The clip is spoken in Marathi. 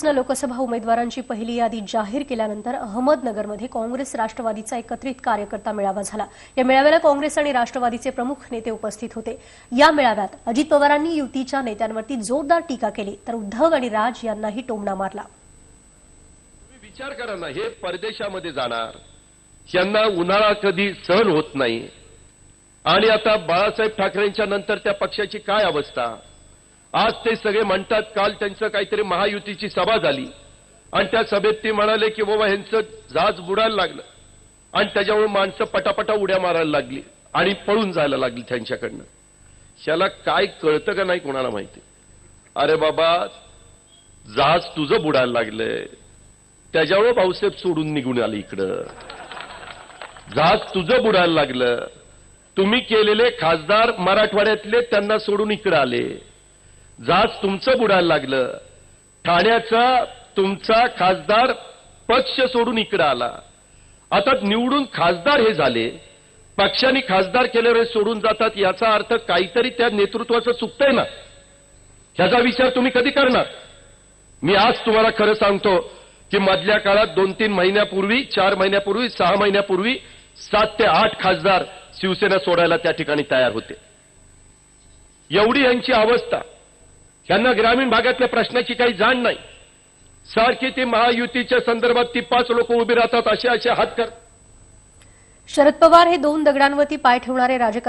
लोकसभा उमेदवारांची पहिली यादी जाहीर केल्यानंतर अहमदनगरमध्ये काँग्रेस राष्ट्रवादीचा एकत्रित कार्यकर्ता मेळावा झाला. या मेळाव्याला काँग्रेस आणि राष्ट्रवादीचे प्रमुख नेते उपस्थित होते. या मेळाव्यात अजित पवारांनी युतीच्या नेत्यांवरती जोरदार टीका केली तर उद्धव आणि राज यांनाही टोमणा मारला. विचार करा ना हे परदेशामध्ये जाणार. यांना उन्हाळा कधी सहन होत नाही. आणि आता बाळासाहेब ठाकरेंच्या नंतर त्या पक्षाची काय अवस्था? आज ते सगळे म्हणतात काल त्यांचं काहीतरी महायुतीची सभा झाली. आणि त्या सभेत ते म्हणाले की बाबा ह्यांचं जहाज बुडायला लागलं. आणि त्याच्यामुळे माणसं पटापटा उड्या मारायला लागली आणि पळून जायला लागली त्यांच्याकडनं. ह्याला काय कळतं का नाही कोणाला माहिती? अरे बाबा जहाज तुझं बुडायला लागलंय त्याच्यामुळे भाऊसाहेब सोडून निघून आले इकडं. जहाज तुझं बुडायला लागलं. तुम्ही केलेले खासदार मराठवाड्यातले त्यांना सोडून इकडं आले. जहाज तुमचं बुडायला लागलं. ठाण्याचा तुमचा खासदार पक्ष सोडून इकडं आला. आता निवडून खासदार हे झाले. पक्षाने खासदार केल्यावर हे सोडून जातात याचा अर्थ काहीतरी त्या नेतृत्वाचं चुकतंय ना. ह्याचा विचार तुम्ही कधी करणार? मी आज तुम्हाला खरं सांगतो की मधल्या काळात दोन तीन महिन्यापूर्वी चार महिन्यापूर्वी सहा महिन्यापूर्वी सात ते आठ खासदार शिवसेना सोडायला त्या ठिकाणी तयार होते. एवढी यांची अवस्था. यांना ग्रामीण भागातल्या प्रश्नाची काही जाण नाही. सारखी ती महायुतीच्या संदर्भात ती पाच लोक उभी राहतात असे असे हात कर. शरद पवार हे दोन दगडांवरती पाय ठेवणारे राजकारण